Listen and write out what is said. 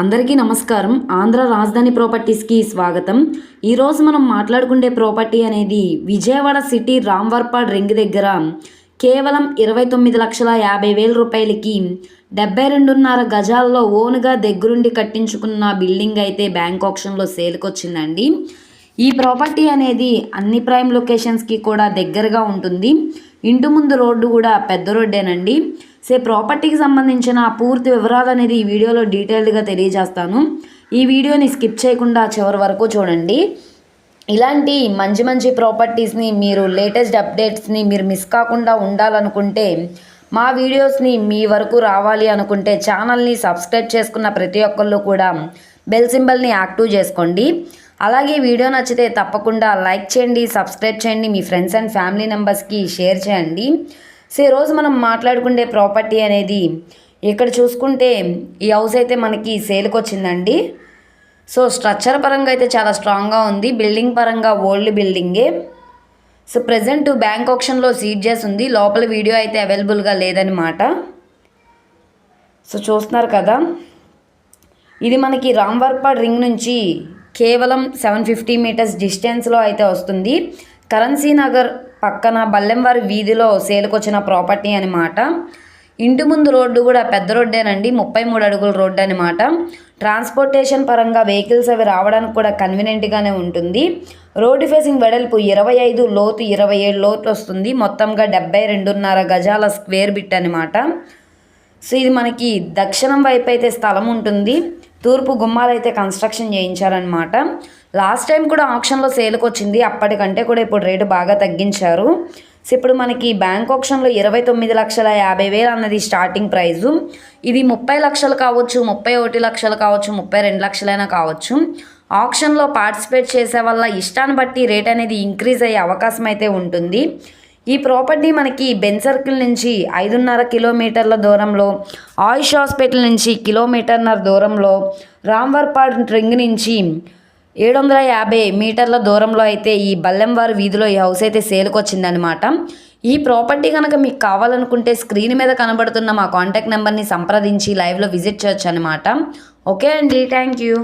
అందరికీ నమస్కారం. ఆంధ్ర రాజధాని ప్రాపర్టీస్కి స్వాగతం. ఈరోజు మనం మాట్లాడుకునే ప్రాపర్టీ అనేది విజయవాడ సిటీ రామ్వర్పాడ్ రింగ్ దగ్గర కేవలం ఇరవై తొమ్మిది లక్షల యాభై వేల రూపాయలకి డెబ్బై రెండున్నర గజాల్లో ఓన్గా దగ్గరుండి కట్టించుకున్న బిల్డింగ్ అయితే బ్యాంక్ ఆప్షన్లో సేల్కి వచ్చిందండి ఈ ప్రాపర్టీ అనేది అన్ని ప్రైమ్ లొకేషన్స్కి కూడా దగ్గరగా ఉంటుంది. ఇంటి ముందు రోడ్డు కూడా పెద్ద రోడ్డేనండి. సే ప్రాపర్టీకి సంబంధించిన పూర్తి వివరాలు అనేది ఈ వీడియోలో డీటెయిల్డ్గా తెలియజేస్తాను. ఈ వీడియోని స్కిప్ చేయకుండా చివరి వరకు చూడండి. ఇలాంటి మంచి మంచి ప్రాపర్టీస్ని మీరు లేటెస్ట్ అప్డేట్స్ని మీరు మిస్ కాకుండా ఉండాలనుకుంటే మా వీడియోస్ని మీ వరకు రావాలి అనుకుంటే ఛానల్ని సబ్స్క్రైబ్ చేసుకున్న ప్రతి ఒక్కళ్ళు కూడా బెల్ సింబల్ని యాక్టివ్ చేసుకోండి. అలాగే వీడియో నచ్చితే తప్పకుండా లైక్ చేయండి సబ్స్క్రైబ్ చేయండి మీ ఫ్రెండ్స్ అండ్ ఫ్యామిలీ మెంబర్స్కి షేర్ చేయండి. సో ఈరోజు మనం మాట్లాడుకునే ప్రాపర్టీ అనేది ఇక్కడ చూసుకుంటే ఈ హౌస్ అయితే మనకి సేల్కి వచ్చిందండి. సో స్ట్రక్చర్ పరంగా అయితే చాలా స్ట్రాంగ్గా ఉంది. బిల్డింగ్ పరంగా ఓల్డ్ బిల్డింగే. సో ప్రజెంట్ బ్యాంక్ ఆప్షన్లో సీట్ చేసి ఉంది లోపల వీడియో అయితే అవైలబుల్గా లేదనమాట సో చూస్తున్నారు కదా. ఇది మనకి రామ్వర్పాడ్ రింగ్ నుంచి కేవలం సెవెన్ ఫిఫ్టీ మీటర్స్ డిస్టెన్స్లో అయితే వస్తుంది. కరెన్సీ నగర్ పక్కన బల్లెంవారి వీధిలో సేలుకొచ్చిన ప్రాపర్టీ అనమాట ఇంటి ముందు రోడ్డు కూడా పెద్ద రోడ్డేనండి ముప్పై మూడు అడుగుల రోడ్డు అనమాట ట్రాన్స్పోర్టేషన్ పరంగా వెహికల్స్ అవి రావడానికి కూడా కన్వీనియంట్గానే ఉంటుంది. రోడ్డు ఫేసింగ్ వెడల్పు ఇరవై ఐదు లోతు ఇరవై ఏడు లోతు వస్తుంది. మొత్తంగా డెబ్బై రెండున్నర గజాల స్క్వేర్ బిట్ అనమాట సో ఇది మనకి దక్షిణం వైపు అయితే స్థలం ఉంటుంది. తూర్పు గుమ్మాలు అయితే కన్స్ట్రక్షన్ చేయించారనమాట లాస్ట్ టైం కూడా ఆప్షన్లో సేల్కి వచ్చింది అప్పటికంటే కూడా ఇప్పుడు రేటు బాగా తగ్గించారు. సో ఇప్పుడు మనకి బ్యాంక్ ఆప్షన్లో ఇరవై తొమ్మిది లక్షల యాభై వేలు అన్నది స్టార్టింగ్ ప్రైజు ఇది ముప్పై లక్షలు కావచ్చు ముప్పై ఒకటి లక్షలు కావచ్చు ముప్పై రెండు లక్షలైనా కావచ్చు. ఆప్షన్లో పార్టిసిపేట్ చేసే వల్ల ఇష్టాన్ని బట్టి రేట్ అనేది ఇంక్రీజ్ అయ్యే అవకాశం అయితే ఉంటుంది. ఈ ప్రాపర్టీ మనకి బెన్ సర్కిల్ నుంచి ఐదున్నర కిలోమీటర్ల దూరంలో ఆయుష్ హాస్పిటల్ నుంచి కిలోమీటర్న్నర దూరంలో రామ్వర్పాడ్ రింగ్ నుంచి ఏడు వందల యాభై మీటర్ల దూరంలో అయితే ఈ బల్లెంవారి వీధిలో ఈ హౌస్ అయితే సేల్కి వచ్చిందనమాట ఈ ప్రాపర్టీ కనుక మీకు కావాలనుకుంటే స్క్రీన్ మీద కనబడుతున్న మా కాంటాక్ట్ నెంబర్ని సంప్రదించి లైవ్లో విజిట్ చేయొచ్చు అనమాట ఓకే అండి థ్యాంక్ యూ